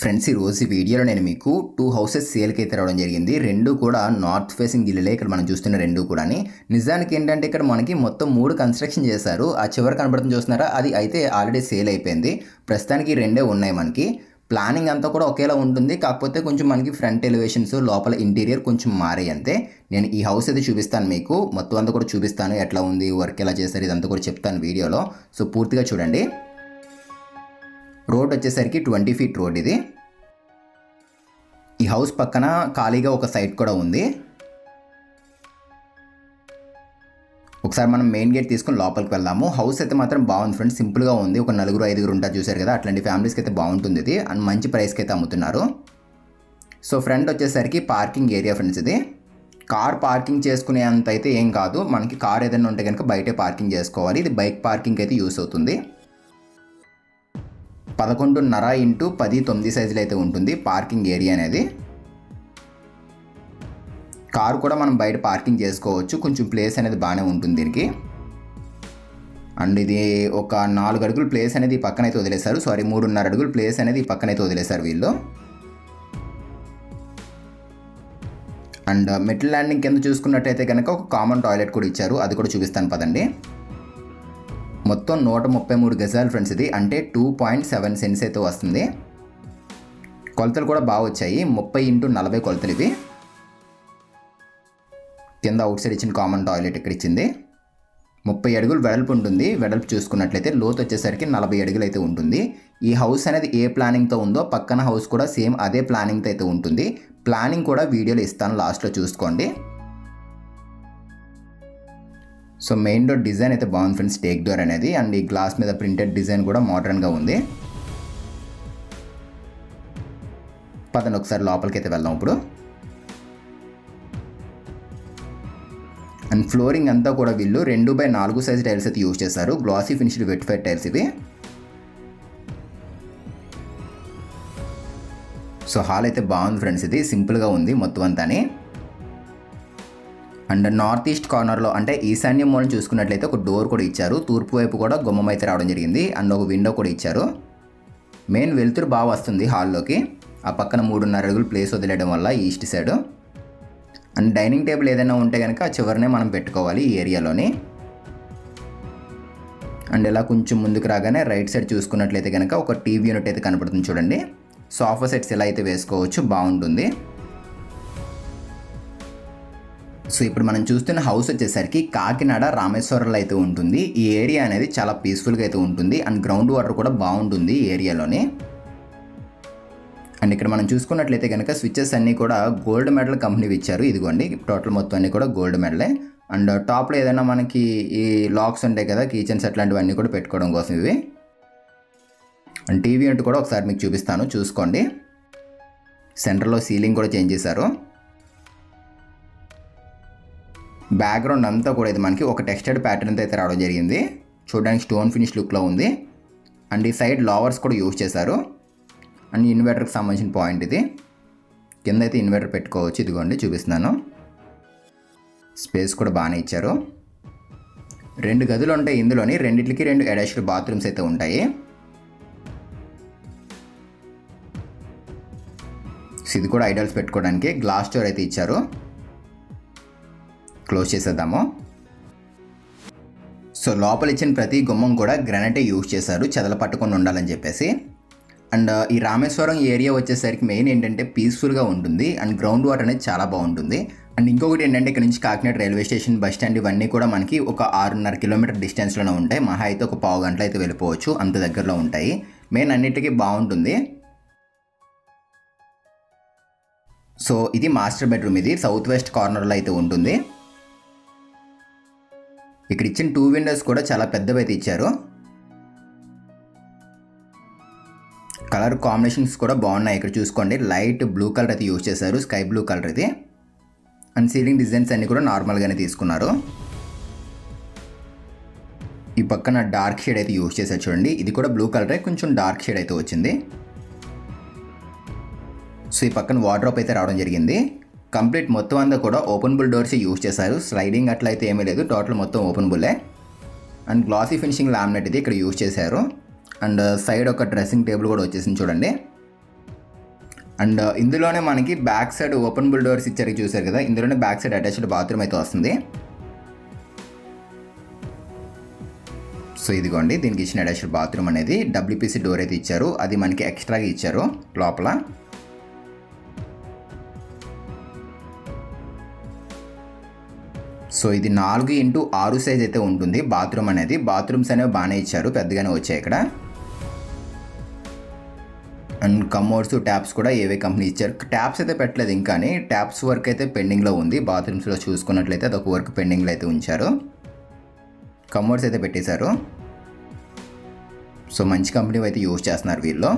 Friends ఈ రోజు ఈ వీడియోలో నేను మీకు టూ హౌసెస్ సేల్కి అయితే రావడం జరిగింది. రెండు కూడా నార్త్ ఫేసింగ్ ఇల్లులే ఇక్కడ మనం చూస్తున్న రెండు కూడా నిజానికి ఏంటంటే ఇక్కడ మనకి మొత్తం మూడు కన్స్ట్రక్షన్ చేశారు. ఆ చివరి కనబడుతుంది చూస్తున్నారా? అది అయితే ఆల్రెడీ సేల్ అయిపోయింది. ప్రస్తుతానికి రెండే ఉన్నాయి మనకి. ప్లానింగ్ అంతా కూడా ఒకేలా ఉంటుంది. కాకపోతే కొంచెం మనకి ఫ్రంట్ ఎలివేషన్స్ లోపల ఇంటీరియర్ కొంచెం మారాయి అంతే. నేను ఈ హౌస్ అయితే చూపిస్తాను మీకు. మొత్తం అంతా కూడా చూపిస్తాను. ఎట్లా ఉంది వర్క్ ఎలా చేశారు ఇదంతా కూడా చెప్తాను వీడియోలో. సో పూర్తిగా చూడండి. రోడ్ వచ్చేసరికి ట్వంటీ ఫీట్ రోడ్ ఇది. ఈ హౌస్ పక్కన ఖాళీగా ఒక సైట్ కూడా ఉంది. ఒకసారి మనం మెయిన్ గేట్ తీసుకుని లోపలికి వెళ్దాము. హౌస్ అయితే మాత్రం బాగుంది ఫ్రెండ్స్. సింపుల్గా ఉంది. ఒక నలుగురు ఐదుగురు ఉంటారు చూసారు కదా. అట్లాంటి ఫ్యామిలీస్కి అయితే బాగుంటుంది ఇది. అండ్ మంచి ప్రైస్కి అయితే అమ్ముతున్నారు. సో ఫ్రంట్ వచ్చేసరికి పార్కింగ్ ఏరియా ఫ్రెండ్స్ ఇది. కార్ పార్కింగ్ చేసుకునే అంత అయితే ఏం కాదు. మనకి కార్ ఏదైనా ఉంటే కనుక బయటే పార్కింగ్ చేసుకోవాలి. ఇది బైక్ పార్కింగ్ అయితే యూస్ అవుతుంది. పదకొండున్నర ఇంటూ పది తొమ్మిది సైజులు అయితే ఉంటుంది పార్కింగ్ ఏరియా అనేది. కారు కూడా మనం బయట పార్కింగ్ చేసుకోవచ్చు. కొంచెం ప్లేస్ అనేది బాగానే ఉంటుంది దీనికి. అండ్ ఇది ఒక నాలుగు అడుగులు ప్లేస్ అనేది పక్కనైతే పక్కన అయితే వదిలేశారు. సారీ మూడున్నర అడుగులు ప్లేస్ అనేది పక్కనైతే పక్కన అయితే వదిలేశారు వీళ్ళు. అండ్ మెటల్ ల్యాండింగ్ కింద చూసుకున్నట్టయితే కనుక ఒక కామన్ టాయిలెట్ కూడా ఇచ్చారు. అది కూడా చూపిస్తాను పదండి. మొత్తం నూట ముప్పై మూడు గజాలు ఫ్రెండ్స్ ఇది. అంటే టూ పాయింట్ సెవెన్ సెన్స్ అయితే వస్తుంది. కొలతలు కూడా బాగా వచ్చాయి. ముప్పై ఇంటూ నలభై కొలతలు ఇవి. కింద అవుట్ సైడ్ ఇచ్చిన కామన్ టాయిలెట్ ఇక్కడ ఇచ్చింది. ముప్పై అడుగులు వెడల్పు ఉంటుంది. వెడల్పు చూసుకున్నట్లయితే లోతు వచ్చేసరికి నలభై అడుగులు అయితే ఉంటుంది. ఈ హౌస్ అనేది ఏ ప్లానింగ్తో ఉందో పక్కన హౌస్ కూడా సేమ్ అదే ప్లానింగ్తో అయితే ఉంటుంది. ప్లానింగ్ కూడా వీడియోలో ఇస్తాను. లాస్ట్లో చూసుకోండి. సో మెయిన్ డోర్ డిజైన్ అయితే బాగుంది ఫ్రెండ్స్ టేక్ డోర్ అనేది. అండ్ ఈ గ్లాస్ మీద ప్రింటెడ్ డిజైన్ కూడా మోడర్న్గా ఉంది. పదండి ఒకసారి లోపలికి అయితే వెళ్దాం ఇప్పుడు. అండ్ ఫ్లోరింగ్ అంతా కూడా వీళ్ళు రెండు బై నాలుగు సైజ్ టైల్స్ అయితే యూజ్ చేశారు. Glossy finished vitrified tiles ఇవి. సో హాల్ అయితే బాగుంది ఫ్రెండ్స్ ఇది. సింపుల్గా ఉంది మొత్తం అంతాని. అండ్ నార్త్ ఈస్ట్ కార్నర్లో అంటే ఈశాన్య మూలం చూసుకున్నట్లయితే ఒక డోర్ కూడా ఇచ్చారు. తూర్పు వైపు కూడా గుమ్మం అయితే రావడం జరిగింది. అండ్ ఒక విండో కూడా ఇచ్చారు. మెయిన్ వెలుతురు బాగా వస్తుంది హాల్లోకి. ఆ పక్కన మూడున్నర అడుగులు ప్లేస్ వదిలేయడం వల్ల east side. And dining table ఏదైనా ఉంటే కనుక చివరినే మనం పెట్టుకోవాలి ఈ ఏరియాలోని. అండ్ ఇలా కొంచెం ముందుకు రాగానే రైట్ సైడ్ చూసుకున్నట్లయితే కనుక ఒక టీవీ యూనిట్ అయితే కనపడుతుంది చూడండి. సోఫా సెట్స్ ఎలా అయితే వేసుకోవచ్చు బాగుంటుంది. సో ఇప్పుడు మనం చూస్తున్న హౌస్ వచ్చేసరికి కాకినాడ రామేశ్వరంలో అయితే ఉంటుంది. ఈ ఏరియా అనేది చాలా పీస్ఫుల్గా అయితే ఉంటుంది. అండ్ గ్రౌండ్ వాటర్ కూడా బాగుంటుంది ఈ ఏరియాలోని. అండ్ ఇక్కడ మనం చూసుకున్నట్లయితే కనుక స్విచ్చెస్ అన్నీ కూడా గోల్డ్ మెడల్ కంపెనీ ఇచ్చారు ఇదిగోండి టోటల్ మొత్తం అన్నీ కూడా గోల్డ్ మెడలే అండ్ టాప్లో ఏదైనా మనకి ఈ లాక్స్ ఉంటాయి కదా కిచెన్స్ అట్లాంటివన్నీ కూడా పెట్టుకోవడం కోసం ఇవి. అండ్ టీవీ అంటే కూడా ఒకసారి మీకు చూపిస్తాను చూసుకోండి. సెంటర్లో సీలింగ్ కూడా చేంజ్ చేశారు. బ్యాక్గ్రౌండ్ అంతా కూడా ఇది మనకి ఒక టెక్స్టైడ్ ప్యాటర్న్ అయితే రావడం జరిగింది. చూడడానికి స్టోన్ ఫినిష్ లుక్లో ఉంది. అండ్ ఈ సైడ్ లావర్స్ కూడా యూజ్ చేశారు. అండ్ ఇన్వర్టర్కి సంబంధించిన పాయింట్ ఇది. కింద అయితే ఇన్వర్టర్ పెట్టుకోవచ్చు. ఇదిగోండి చూపిస్తున్నాను. స్పేస్ కూడా బాగానే ఇచ్చారు. రెండు గదులు ఉంటాయి ఇందులోని. రెండిట్లకి రెండు అటాచ్డ్ బాత్రూమ్స్ అయితే ఉంటాయి. ఇది కూడా ఐడల్స్ పెట్టుకోవడానికి. గ్లాస్ డోర్ అయితే ఇచ్చారు. క్లోజ్ చేసేద్దాము. సో లోపల ఇచ్చిన ప్రతి గుమ్మం కూడా గ్రానైటే యూజ్ చేశారు. చెదలు పట్టుకొని ఉండాలని చెప్పేసి. అండ్ ఈ రామేశ్వరం ఏరియా వచ్చేసరికి మెయిన్ ఏంటంటే పీస్ఫుల్గా ఉంటుంది. అండ్ గ్రౌండ్ వాటర్ అనేది చాలా బాగుంటుంది. అండ్ ఇంకొకటి ఏంటంటే ఇక్కడ నుంచి Kakinada railway station bus stand ఇవన్నీ కూడా మనకి ఒక ఆరున్నర కిలోమీటర్ డిస్టెన్స్లోనే ఉంటాయి. మహా అయితే ఒక పావు గంటలు అయితే వెళ్ళిపోవచ్చు. అంత దగ్గరలో ఉంటాయి. మెయిన్ అన్నిటికీ బాగుంటుంది. సో ఇది మాస్టర్ బెడ్రూమ్ ఇది. సౌత్ వెస్ట్ కార్నర్లో అయితే ఉంటుంది. ఇక్కడ ఇచ్చిన టూ విండోస్ కూడా చాలా పెద్దవి అయితే ఇచ్చారు కలర్ కాంబినేషన్స్ కూడా బాగున్నాయి. ఇక్కడ చూసుకోండి. లైట్ బ్లూ కలర్ అయితే యూజ్ చేశారు. స్కై బ్లూ కలర్ ఇది. అండ్ సీలింగ్ డిజైన్స్ అన్నీ కూడా నార్మల్గానే తీసుకున్నారు. ఈ పక్కన డార్క్ షేడ్ అయితే యూజ్ చేశారు చూడండి. ఇది కూడా బ్లూ కలరే కొంచెం డార్క్ షేడ్ అయితే వచ్చింది. సో ఈ పక్కన వార్డ్రోప్ అయితే రావడం జరిగింది. కంప్లీట్ మొత్తం అంతా కూడా ఓపెన్ బుల్ డోర్స్ యూజ్ చేశారు. స్లైడింగ్ అట్లయితే ఏమీ లేదు. టోటల్ మొత్తం ఓపెన్ బుల్లే. అండ్ గ్లాసీ ఫినిషింగ్ లామినేట్ ఇది ఇక్కడ యూజ్ చేశారు. అండ్ సైడ్ ఒక డ్రెస్సింగ్ టేబుల్ కూడా వచ్చేసింది చూడండి. అండ్ ఇందులోనే మనకి back side openable doors ఇచ్చారు చూసారు కదా. ఇందులోనే బ్యాక్ సైడ్ అటాచ్డ్ బాత్రూమ్ అయితే వస్తుంది. సో ఇదిగోండి దీనికి ఇచ్చిన అటాచ్డ్ బాత్రూమ్ అనేది డబ్ల్యూపీసీ డోర్ అయితే ఇచ్చారు. అది మనకి ఎక్స్ట్రాగా ఇచ్చారు లోపల. సో ఇది నాలుగు ఇంటూ ఆరు సైజ్ అయితే ఉంటుంది. బాత్రూమ్ అనేది. బాత్రూమ్స్ అనేవి బాగానే ఇచ్చారు. పెద్దగానే వచ్చాయి ఇక్కడ. అండ్ కమోడ్స్ ట్యాప్స్ కూడా ఏవే కంపెనీ ఇచ్చారు. ట్యాప్స్ అయితే పెట్టలేదు ఇంకా ట్యాప్స్ వర్క్ అయితే పెండింగ్లో ఉంది. బాత్రూమ్స్లో చూసుకున్నట్లయితే అదొక వర్క్ పెండింగ్లో అయితే ఉంచారు. కమోడ్స్ అయితే పెట్టేశారు. సో మంచి కంపెనీ అయితే యూజ్ చేస్తున్నారు వీళ్ళు.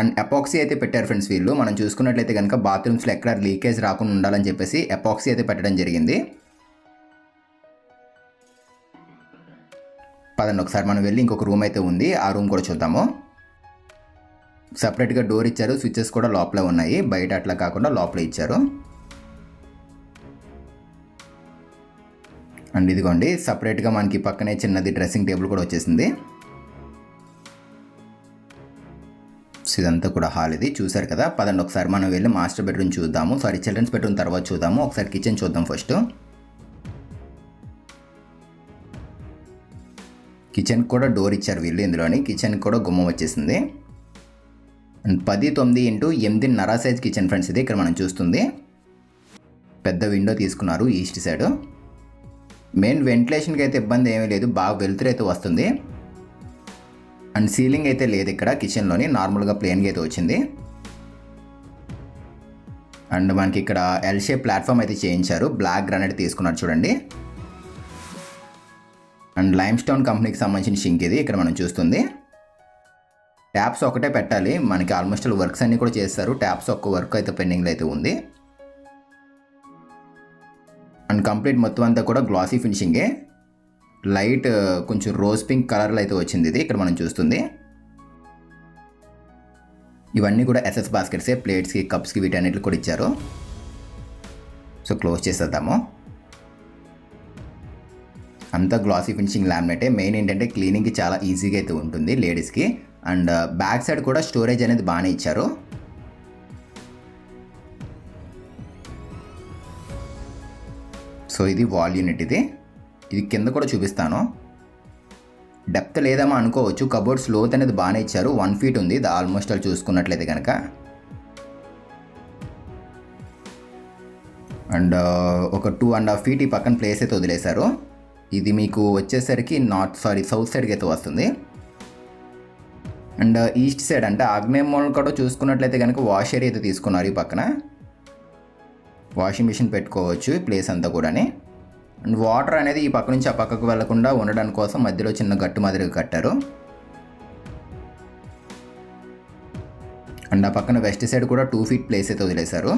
అండ్ ఎపాక్సీ అయితే పెట్టారు ఫ్రెండ్స్ వీళ్ళు. మనం చూసుకున్నట్లయితే కనుక బాత్రూమ్స్లో ఎక్కడ లీకేజ్ రాకుండా ఉండాలని చెప్పేసి ఎపాక్సీ అయితే పెట్టడం జరిగింది. పదండి ఒకసారి మనం వెళ్ళి ఇంకొక రూమ్ అయితే ఉంది. ఆ రూమ్ కూడా చూద్దాము. సపరేట్గా డోర్ ఇచ్చారు. స్విచ్చెస్ కూడా లోపలే ఉన్నాయి. బయట అట్లా కాకుండా లోపల ఇచ్చారు. అండ్ ఇదిగోండి సపరేట్గా మనకి పక్కనే చిన్నది డ్రెస్సింగ్ టేబుల్ కూడా వచ్చేసింది. ఇదంతా కూడా హాల్ ఇది. చూసారు కదా? పదండి ఒకసారి మనం వెళ్ళి మాస్టర్ బెడ్రూమ్ చూద్దాము. సారీ చిల్డ్రన్స్ బెడ్రూమ్ తర్వాత చూద్దాము. ఒకసారి కిచెన్ చూద్దాం ఫస్ట్. కిచెన్ కూడా డోర్ ఇచ్చారు వీళ్ళు ఇందులోని. కిచెన్ కూడా గుమ్మం వచ్చేసింది. అండ్ పది తొమ్మిది ఇంటూ ఎనిమిదిన్నర సైజ్ కిచెన్ ఫ్రెండ్స్ ఇది ఇక్కడ మనం చూస్తుంది. పెద్ద విండో తీసుకున్నారు ఈస్ట్ సైడ్. మెయిన్ వెంటిలేషన్కి అయితే ఇబ్బంది ఏమీ లేదు. బాగా వెలుతురు అయితే వస్తుంది. అండ్ సీలింగ్ అయితే లేదు ఇక్కడ కిచెన్లోని నార్మల్గా ప్లేన్గా అయితే వచ్చింది. అండ్ మనకి ఇక్కడ ఎల్ షేప్ ప్లాట్ఫామ్ అయితే చేయించారు. బ్లాక్ గ్రానైట్ తీసుకున్నారు చూడండి. అండ్ లైమ్ స్టోన్ కంపెనీకి సంబంధించిన షింక్ ఇది ఇక్కడ మనం చూస్తుంది. ట్యాప్స్ ఒకటే పెట్టాలి. మనకి ఆల్మోస్ట్ వర్క్స్ అన్నీ కూడా చేస్తారు. ట్యాప్స్ ఒక్క వర్క్ అయితే పెండింగ్లో అయితే ఉంది. అండ్ కంప్లీట్ మొత్తం అంతా కూడా గ్లాసీ ఫినిషింగే లైట్ కొంచెం రోజ్ పింక్ కలర్లో అయితే వచ్చింది ఇది. ఇక్కడ మనం చూస్తుంది. ఇవన్నీ కూడా ఎస్ఎస్ బాస్కెట్సే ప్లేట్స్కి కప్స్కి వీటన్నిటికి కూడా ఇచ్చారు. సో క్లోజ్ చేసేద్దాము. అంతా గ్లాసీ ఫినిషింగ్ లామినేటే. మెయిన్ ఏంటంటే క్లీనింగ్కి చాలా ఈజీగా అయితే ఉంటుంది లేడీస్కి. అండ్ బ్యాక్ సైడ్ కూడా స్టోరేజ్ అనేది బాగానే ఇచ్చారు. సో ఇది వాల్ యూనిట్ ఇది. ఇది కింద కూడా చూపిస్తాను. డెప్త్ లేదేమో అనుకోవచ్చు. కబోర్డ్స్ లోత్ అనేది బాగానే ఇచ్చారు. వన్ ఫీట్ ఉంది. ఇది ఆల్మోస్ట్ అలా చూసుకున్నట్లయితే కనుక అండ్ ఒక టూ అండ్ హాఫ్ ఫీట్ ఈ పక్కన ప్లేస్ అయితే వదిలేశారు. ఇది మీకు వచ్చేసరికి నార్త్ సారీ సౌత్ సైడ్కి అయితే వస్తుంది. అండ్ ఈస్ట్ సైడ్ అంటే ఆగ్నేయం మూలం కూడా చూసుకున్నట్లయితే కనుక వాష్ ఏరియా అయితే తీసుకున్నారు ఈ పక్కన. వాషింగ్ మిషన్ పెట్టుకోవచ్చు ప్లేస్ అంతా కూడాని. అండ్ వాటర్ అనేది ఈ పక్క నుంచి ఆ పక్కకు వెళ్ళకుండా ఉండడం కోసం మధ్యలో చిన్న గట్టు మాదిరిగా కట్టారు. అండ్ ఆ పక్కన వెస్ట్ సైడ్ కూడా టూ ఫీట్ ప్లేస్ అయితే వదిలేశారు.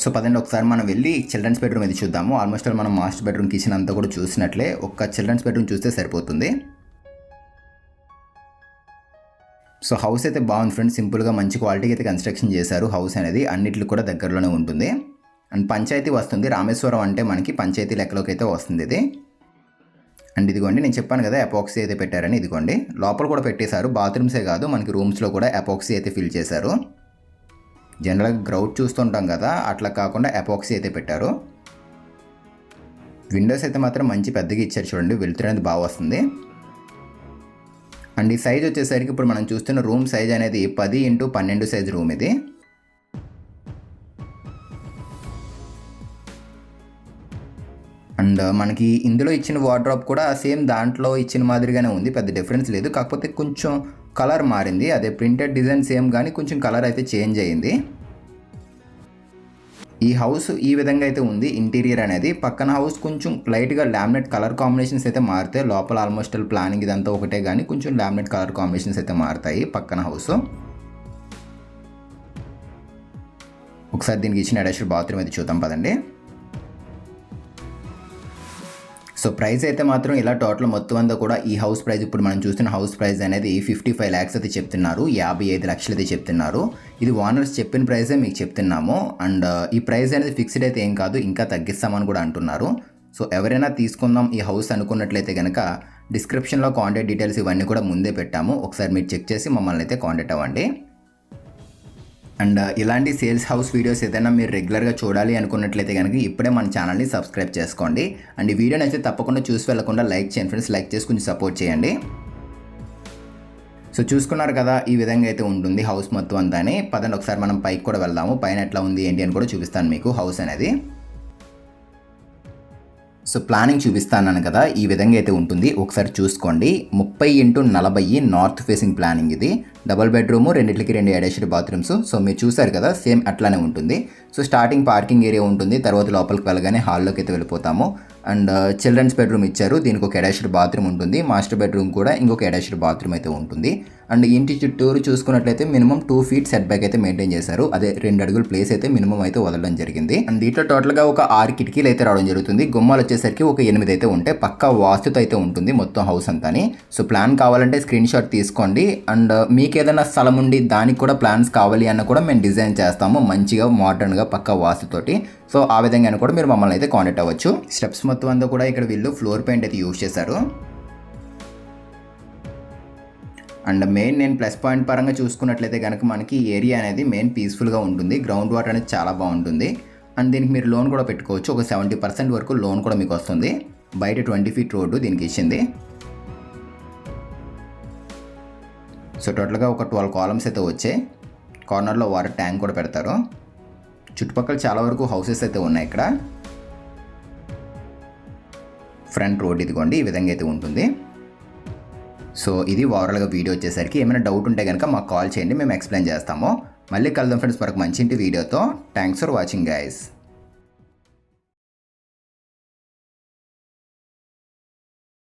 సో పదండి ఒకసారి మనం వెళ్ళి చిల్డ్రన్స్ బెడ్రూమ్ ఇది చూద్దాము. ఆల్మోస్ట్ మనం మాస్టర్ బెడ్రూమ్ కిచెన్ అంతా కూడా చూసినట్లే ఒక్క చిల్డ్రన్స్ బెడ్రూమ్ చూస్తే సరిపోతుంది. సో హౌస్ అయితే బాగుంది ఫ్రెండ్స్ సింపుల్గా మంచి క్వాలిటీకి అయితే కన్స్ట్రక్షన్ చేశారు. హౌస్ అనేది అన్నిటికి కూడా దగ్గరలోనే ఉంటుంది. అండ్ పంచాయతీ వస్తుంది. రామేశ్వరం అంటే మనకి పంచాయతీ లెక్కలోకి అయితే వస్తుంది ఇది. అండ్ ఇదిగోండి నేను చెప్పాను కదా అపాక్సీ అయితే పెట్టారని. ఇదిగోండి లోపల కూడా పెట్టేశారు. బాత్రూమ్సే కాదు మనకి రూమ్స్లో కూడా అపాక్సీ అయితే ఫిల్ చేశారు. జనరల్గా గ్రౌట్ చూస్తుంటాం కదా అట్లా కాకుండా అపాక్సీ అయితే పెట్టారు. విండోస్ అయితే మాత్రం మంచి పెద్దగా ఇచ్చారు చూడండి వెలుతురు అనేది బాగా వస్తుంది. అండ్ ఈ సైజ్ వచ్చేసరికి ఇప్పుడు మనం చూస్తున్న రూమ్ సైజ్ అనేది పది ఇంటూ పన్నెండు సైజ్ రూమ్ ఇది. అండ్ మనకి ఇందులో ఇచ్చిన వార్డ్రాప్ కూడా సేమ్ దాంట్లో ఇచ్చిన మాదిరిగానే ఉంది. పెద్ద డిఫరెన్స్ లేదు. కాకపోతే కొంచెం కలర్ మారింది. అదే ప్రింటెడ్ డిజైన్ సేమ్ కానీ కొంచెం కలర్ అయితే చేంజ్ అయ్యింది ఈ హౌస్ ఈ విధంగా అయితే ఉంది. ఇంటీరియర్ అనేది పక్కన హౌస్ కొంచెం లైట్గా లామినేట్ కలర్ కాంబినేషన్స్ అయితే మారుతాయి. లోపల ఆల్మోస్ట్ ప్లానింగ్ ఇదంతా ఒకటే కానీ కొంచెం లామినేట్ కలర్ కాంబినేషన్స్ అయితే మారుతాయి పక్కన హౌస్ ఒకసారి దీనికి ఇచ్చిన అటాచ్డ్ బాత్రూమ్ అయితే చూద్దాం పదండి. సో ప్రైస్ అయితే మాత్రం ఇలా టోటల్ మొత్తం అంతా కూడా ఈ హౌస్ ప్రైస్ ఇప్పుడు మనం చూస్తున్న హౌస్ ప్రైస్ అనేది ఫిఫ్టీ ఫైవ్ ల్యాక్స్ అయితే చెప్తున్నారు. యాభై ఐదు లక్షలు అయితే చెప్తున్నారు. ఇది ఓనర్స్ చెప్పిన ప్రైసే మీకు చెప్తున్నాము. అండ్ ఈ ప్రైస్ అనేది ఫిక్స్డ్ అయితే ఏం కాదు ఇంకా తగ్గిస్తామని కూడా అంటున్నారు. సో ఎవరైనా తీసుకుందాం ఈ హౌస్ అనుకున్నట్లయితే కనుక డిస్క్రిప్షన్లో కాంటాక్ట్ డీటెయిల్స్ ఇవన్నీ కూడా ముందే పెట్టాము. ఒకసారి మీరు చెక్ చేసి మమ్మల్ని అయితే కాంటాక్ట్ అవ్వండి. అండ్ ఇలాంటి సేల్స్ హౌస్ వీడియోస్ ఏదైనా మీరు రెగ్యులర్గా చూడాలి అనుకున్నట్లయితే కనుక ఇప్పుడే మన ఛానల్ని సబ్స్క్రైబ్ చేసుకోండి. అండ్ ఈ వీడియోని అయితే తప్పకుండా చూసి వెళ్ళకుండా లైక్ చేయండి ఫ్రెండ్స్. లైక్ చేసి కొంచెం సపోర్ట్ చేయండి. సో చూసుకున్నారు కదా ఈ విధంగా అయితే ఉంటుంది హౌస్ మొత్తం అంతా అని పదండి ఒకసారి మనం పైకి కూడా వెళ్దాము. పైన ఎట్లా ఉంది ఏంటి అని కూడా చూపిస్తాను మీకు హౌస్ అనేది. సో ప్లానింగ్ చూపిస్తాను కదా ఈ విధంగా అయితే ఉంటుంది. ఒకసారి చూసుకోండి. ముప్పై ఇంటూ నలభై నార్త్ ఫేసింగ్ ప్లానింగ్ ఇది. డబుల్ బెడ్రూమ్ రెండింటికి రెండు అటాచ్డ్ బాత్రూమ్స్. సో మీరు చూసారు కదా సేమ్ అట్లానే ఉంటుంది. సో స్టార్టింగ్ పార్కింగ్ ఏరియా ఉంటుంది. తర్వాత లోపలికి వెళ్ళగానే హాల్లోకి అయితే వెళ్ళిపోతాము. అండ్ uh, చిల్డ్రన్స్ బెడ్రూమ్ ఇచ్చారు. దీనికి ఒక అటాచ్డ్ బాత్రూమ్ ఉంటుంది. మాస్టర్ బెడ్రూమ్ కూడా ఇంకొక అటాచ్డ్ బాత్రూమ్ అయితే ఉంటుంది. అండ్ ఇంటి చుట్టూరు చూసుకున్నట్లయితే minimum two feet set back అయితే మెయింటైన్ చేశారు. అదే రెండు అడుగుల ప్లేస్ అయితే మినిమం అయితే వదలడం జరిగింది. అండ్ దీంట్లో టోటల్గా ఒక ఆరు కిటికీలు అయితే రావడం జరుగుతుంది. గుమ్మాలు వచ్చేసరికి ఒక ఎనిమిది అయితే ఉంటాయి పక్కా వాస్తుతో అయితే ఉంటుంది మొత్తం హౌస్ అంతాని సో ప్లాన్ కావాలంటే స్క్రీన్ షాట్ తీసుకోండి. అండ్ uh, మీకు ఏదైనా స్థలం ఉండి దానికి కూడా ప్లాన్స్ కావాలి అన్న కూడా మేము డిజైన్ చేస్తాము. మంచిగా మోడర్న్గా పక్కా వాస్తుతోటి. సో ఆ విధంగా కూడా మీరు మమ్మల్ని అయితే కాంటాక్ట్ అవ్వచ్చు. స్టెప్స్ మొత్తం అంతా కూడా ఇక్కడ వీళ్ళు ఫ్లోర్ పెయింట్ అయితే యూజ్ చేశారు. అండ్ మెయిన్ నేను ప్లస్ పాయింట్ పరంగా చూసుకున్నట్లయితే కనుక మనకి ఈ ఏరియా అనేది మెయిన్ పీస్ఫుల్గా ఉంటుంది. గ్రౌండ్ వాటర్ అనేది చాలా బాగుంటుంది. అండ్ దీనికి మీరు లోన్ కూడా పెట్టుకోవచ్చు. ఒక సెవెంటీ పర్సెంట్ వరకు లోన్ కూడా మీకు వస్తుంది. బయట ట్వంటీ ఫీట్ రోడ్డు దీనికి ఇచ్చింది. సో టోటల్గా ఒక ట్వెల్వ్ కాలమ్స్ అయితే వచ్చాయి. కార్నర్లో వాటర్ ట్యాంక్ కూడా పెడతారు. చుట్టుపక్కల చాలా వరకు హౌసెస్ అయితే ఉన్నాయి ఇక్కడ. ఫ్రంట్ రోడ్ ఇదిగోండి ఈ విధంగా అయితే ఉంటుంది. సో ఇది ఓవరాల్గా వీడియో వచ్చేసరికి ఏమైనా డౌట్ ఉంటే కనుక మాకు కాల్ చేయండి మేము ఎక్స్ప్లెయిన్ చేస్తాము. మళ్ళీ కలుద్దాం ఫ్రెండ్స్ మరొక మంచి ఇంటి వీడియోతో థ్యాంక్స్ ఫర్ వాచింగ్ గైస్